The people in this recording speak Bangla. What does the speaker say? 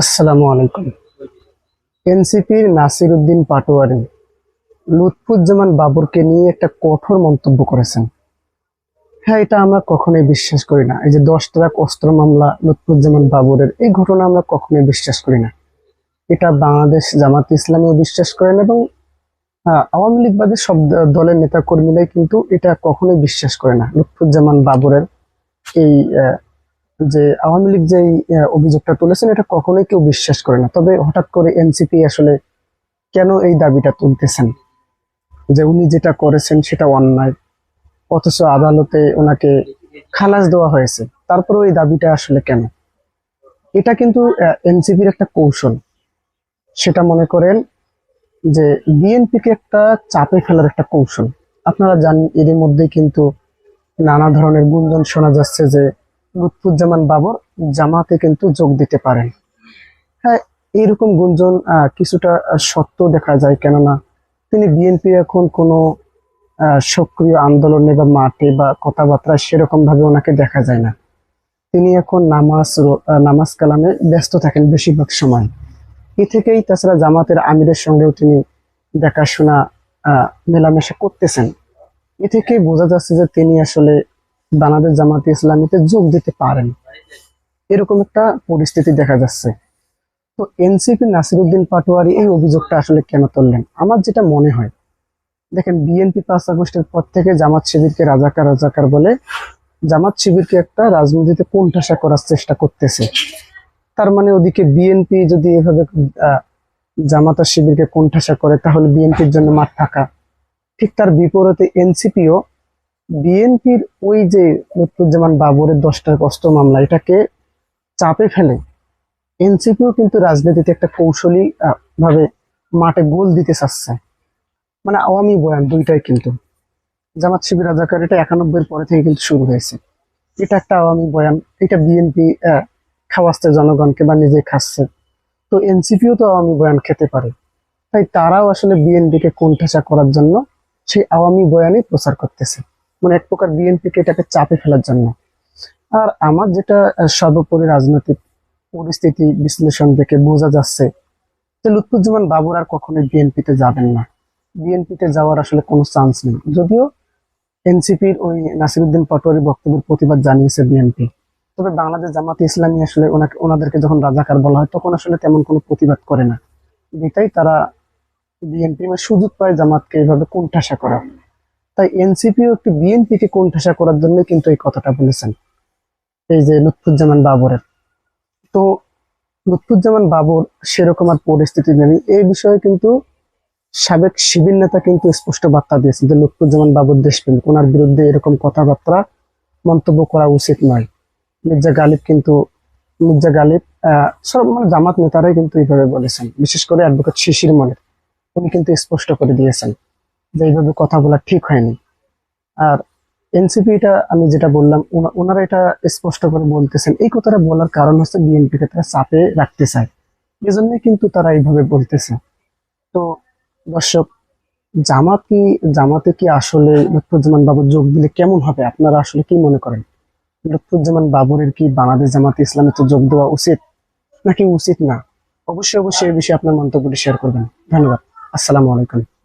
আসসালামু আলাইকুম। এনসিপির নাসির উদ্দিন পাটোয়ারি লুৎফুজ্জামান বাবরকে নিয়ে একটা কঠোর মন্তব্য করেছেন। হ্যাঁ এটা আমরা কখনোই বিশ্বাস করি না। এই যে দশ ট্রাক অস্ত্র মামলা লুৎফুজ্জামান বাবরের, এই ঘটনা আমরা কখনোই বিশ্বাস করি না। এটা বাংলাদেশ জামাত ইসলামীও বিশ্বাস করেন এবং আওয়ামী লীগ বাদে সব দলের নেতা কর্মীরাই কিন্তু এটা কখনোই বিশ্বাস করে না। লুৎফুজ্জামান বাবরের এই যে আওয়ামী লীগ যে অভিযোগটা তুলেছেন, এটা কখনোই কেউ বিশ্বাস করে না। তবে হঠাৎ করে এনসিপি আসলে কেন এই দাবিটা তুলতেছেন? যে উনি যেটা করেছেন সেটা অন্যায়, অথচ আদালতে ওনাকে খালাস দেওয়া হয়েছে। তারপরেও এই দাবিটা আসলে কেন? এটা কিন্তু এনসিপির একটা কৌশল। সেটা মনে করেন যে বিএনপিকে একটা চাপে ফেলার একটা কৌশল। আপনারা জানেন এর মধ্যে কিন্তু নানা ধরনের গুঞ্জন শোনা যাচ্ছে যে লুৎফুজ্জামান বাবর জামাতে কিন্তু যোগ দিতে পারেন। হ্যাঁ এইরকম গুঞ্জন কিছুটা সত্য দেখা যায় কেননা তিনি বিএনপি এখন কোনো সক্রিয় আন্দোলনে বা মাঠে বা কথাবার্তায় সেরকম ভাবে ওনাকে দেখা যায় না। তিনি এখন নামাজ নামাজ কালামে ব্যস্ত থাকেন বেশিরভাগ সময়। এ থেকেই তাছাড়া জামাতের আমিরের সঙ্গেও তিনি দেখাশোনা মেলামেশা করতেছেন। এ থেকেই বোঝা যাচ্ছে যে তিনি আসলে বাংলাদেশ জামাতে ইসলামীতে যোগ দিতে পারেন। এরকম একটা পরিস্থিতি দেখা যাচ্ছে। তো এনসিপি নাসিরুদ্দিন পাটোয়ারি এই অভিযোগটা আসলে কেন তুললেন? আমার যেটা মনে হয়, দেখেন বিএনপি পাঁচ আগস্টের পর থেকে জামাত শিবিরকে রাজাকার রাজাকার বলে জামাত শিবিরকে একটা রাজনীতিতে কোণঠাসা করার চেষ্টা করতেছে। তার মানে ওদিকে বিএনপি যদি এভাবে জামাত শিবিরকে কোণঠাসা করে, তাহলে বিএনপির জন্য মাঠ ফাঁকা। ঠিক তার বিপরীতে এনসিপিও বিএনপির ওই যে লুৎফুজ্জামান বাবরের দশটার কষ্ট মামলা, এটাকে চাপে ফেলে। এনসিপিও কিন্তু রাজনীতিতে একটা কৌশলী ভাবে মাঠে গোল দিতে চাচ্ছে। মানে আওয়ামী বয়ান দুইটাই কিন্তু। জামাত শিবির রাজাকার এটা একানব্বই পরে থেকে কিন্তু শুরু হয়েছে। এটা একটা আওয়ামী বয়ান, এটা বিএনপি খাওয়াচ্ছে জনগণকে বা নিজে খাচ্ছে। তো এনসিপিও তো আওয়ামী বয়ান খেতে পারে। তাই তারাও আসলে বিএনপিকে কোণঠাসা করার জন্য সেই আওয়ামী বয়ানই প্রচার করতেছে। মানে এক প্রকার বিএনপিকে এটাকে চাপে ফেলার জন্য। আর আমার যেটা সর্বোপরি রাজনৈতিক পরিস্থিতি বিশ্লেষণ দেখে বোঝা যাচ্ছে যে লুৎফুজ্জামান বাবুর আর কখনোই বিএনপিতে যাবেন না। বিএনপিতে যাওয়ার আসলে কোনো চান্স নেই। যদিও এনসিপির ওই নাসিরুদ্দিন পাটোয়ারি বক্তব্যের প্রতিবাদ জানিয়েছে বিএনপি। তবে বাংলাদেশ জামাতে ইসলামী আসলে ওনাকে, ওনাদেরকে যখন রাজাকার বলা হয়, তখন আসলে তেমন কোনো প্রতিবাদ করে না। এটাই তারা বিএনপি মানে সুযোগ পায় জামাতকে এইভাবে কোণঠাসা করা। তাই এনসিপিও একটু বিএনপিকে কোণঠাসা করার জন্য কিন্তু এই কথাটা বলেছেন। এই যে লুৎফুজ্জামান বাবরের। তো লুৎফুজ্জামান বাবর সেরকম আর পরিস্থিতি নেই। এই বিষয়ে কিন্তু সাবেক শিবির নেতা কিন্তু স্পষ্ট বার্তা দিয়েছেন যে লুৎফুজ্জামান বাবর দেশপ্রেমিক ওনার বিরুদ্ধে এরকম কথাবার্তা মন্তব্য করা উচিত নয়। মির্জা গালিব কিন্তু, মির্জা গালিব সব মানে জামাত নেতারাই কিন্তু এইভাবে বলেছেন। বিশেষ করে অ্যাডভোকেট শিশির মনের। উনি কিন্তু স্পষ্ট করে দিয়েছেন। যে এইভাবে কথা বলা ঠিক হয়নি। আর এনসিপি এটা আমি যেটা বললাম ওনারা এটা স্পষ্ট করে বলতেছেন। এই কথাটা বলার কারণ হচ্ছে বিএনপিকে তারা চাপে রাখতে চায়। এজন্য কিন্তু তারা এইভাবে বলতেছে। তো দর্শক, জামাত কি জামাতে কি আসলে লুৎফুজ্জামান বাবুর যোগ দিলে কেমন হবে? আপনারা আসলে কি মনে করেন? লুৎফুজ্জামান বাবরের কি বাংলাদেশ জামাতে ইসলামে তো যোগ দেওয়া উচিত নাকি উচিত না? অবশ্যই অবশ্যই এই বিষয়ে আপনার মন্তব্যটি শেয়ার করবেন। ধন্যবাদ। আসসালামু আলাইকুম।